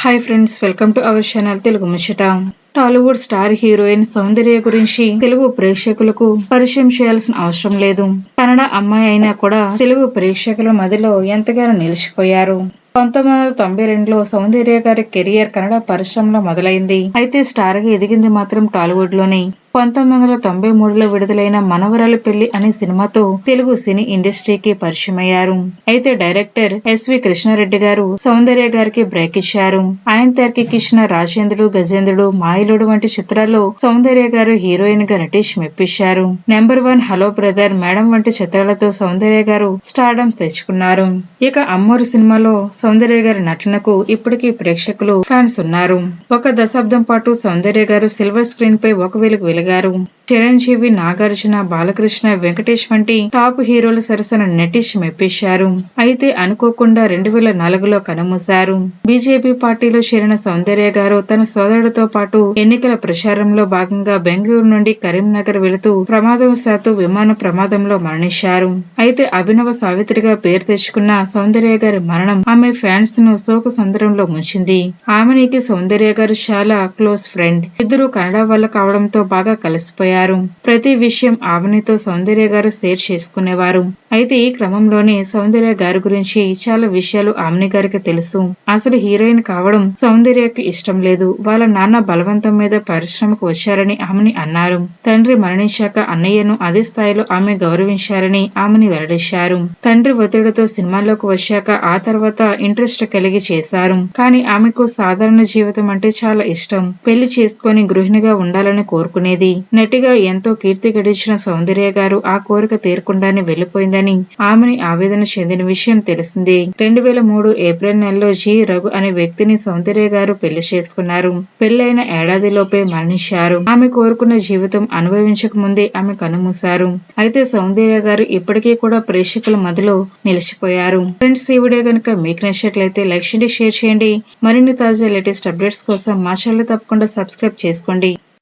Hi friends welcome to our channel Telugu ముచ్చట Tollywood star heroine సౌందర్య గురించి తెలుగు ప్రేక్షకులకు పరిచయం చేయాల్సిన అవసరం లేదు. కన్నడ అమ్మాయి అయినా కూడా తెలుగు ప్రేక్షకుల మదిలో ఎంతగానో నిలిచిపోయారు. పంతొమ్మిది వందల తొంభై రెండులో సౌందర్య గారి కెరియర్ కన్నడ పరిశ్రమలో మొదలైంది. అయితే స్టార్గా ఎదిగింది మాత్రం టాలీవుడ్లోనే పంతొమ్మిది వందల తొంభై మూడులో విడుదలైన మనవరాల పెళ్ళి అనే సినిమాతో తెలుగు సినీ ఇండస్ట్రీకి పరిచయమయ్యారు. అయితే డైరెక్టర్ ఎస్వి కృష్ణారెడ్డి గారు సౌందర్య గారికి బ్రేక్ ఇచ్చారు. ఆయన తెరకెక్కించిన రాజేంద్రుడు గజేంద్రుడు మాయలుడు వంటి చిత్రాల్లో సౌందర్య గారు హీరోయిన్గా నటిష్ మెప్పించారు. Number one hello brother madam వంటి చిత్రాలతో సౌందర్య గారు స్టార్డమ్స్ తెచ్చుకున్నారు. ఇక అమ్మోరు సినిమాలో సౌందర్య గారి నటనకు ఇప్పటికీ ప్రేక్షకులు ఫ్యాన్స్ ఉన్నారు. ఒక దశాబ్దం పాటు సౌందర్య గారు సిల్వర్ స్క్రీన్ పై ఒక వెలుగు వెలిగారు చిరంజీవి నాగార్జున బాలకృష్ణ వెంకటేష్ వంటి టాప్ హీరోల సరసన నటించి మెప్పించారు. అయితే అనుకోకుండా రెండు వేల నాలుగులో కనుమూశారు. బీజేపీ పార్టీలో చేరిన సౌందర్య గారు తన సోదరుడితో పాటు ఎన్నికల ప్రచారంలో భాగంగా బెంగళూరు నుండి కరీంనగర్ వెళుతూ ప్రమాదవశాత్తు విమాన ప్రమాదంలో మరణించారు. అయితే అభినవ సావిత్రిగా పేరు తెచ్చుకున్న సౌందర్య గారి మరణం ఆమె ఫ్యాన్స్ను శోక సందర్భంలో ముంచింది. ఆమెనికి సౌందర్య గారు చాలా క్లోజ్ ఫ్రెండ్. ఇద్దరు కన్నడ వాళ్ళ కావడంతో బాగా కలిసిపోయారు. ప్రతి విషయం ఆవనితో సౌందర్య గారు షేర్ చేసుకునేవారు. అయితే ఈ క్రమంలోనే సౌందర్య గారి గురించి చాలా విషయాలు ఆమెని గారికి తెలుసు. అసలు హీరోయిన్ కావడం సౌందర్యకు ఇష్టం లేదు. వాళ్ళ నాన్న బలవంతం మీద పరిశ్రమకు వచ్చారని ఆమెని అన్నారు. తండ్రి మరణించాక అన్నయ్యను అదే స్థాయిలో ఆమె గౌరవించారని ఆమెని వెల్లడించారు తండ్రి ఒత్తిడితో సినిమాల్లోకి వచ్చాక ఆ తర్వాత ఇంట్రెస్ట్ కలిగి చేశారు. కానీ ఆమెకు సాధారణ జీవితం అంటే చాలా ఇష్టం. పెళ్ళి చేసుకొని గృహిణిగా ఉండాలని కోరుకునేది. నటిగా ఎంతో కీర్తి గడించిన సౌందర్య గారు ఆ కోరిక తీరకుండానే వెళ్ళిపోయిందని ఆమెని ఆవేదన చెందిన విషయం తెలిసింది. రెండు వేల మూడు ఏప్రిల్ నెలలో జి. రఘు అనే వ్యక్తిని సౌందర్య గారు పెళ్ళి చేసుకున్నారు. పెళ్ళైన ఏడాదిలోపే మరణించారు. ఆమె కోరుకున్న జీవితం అనుభవించక ముందే ఆమె కనుమూశారు. అయితే సౌందర్య గారు ఇప్పటికీ కూడా ప్రేక్షకుల మధ్యలో నిలిచిపోయారు. ఫ్రెండ్స్ ఈ వీడియో కనుక మీకు నచ్చినట్లయితే లైక్ చేయండి షేర్ చేయండి. మరిన్ని తాజా లేటెస్ట్ అప్డేట్స్ కోసం మా ఛానల్ తప్పకుండా సబ్స్క్రైబ్ చేసుకోండి.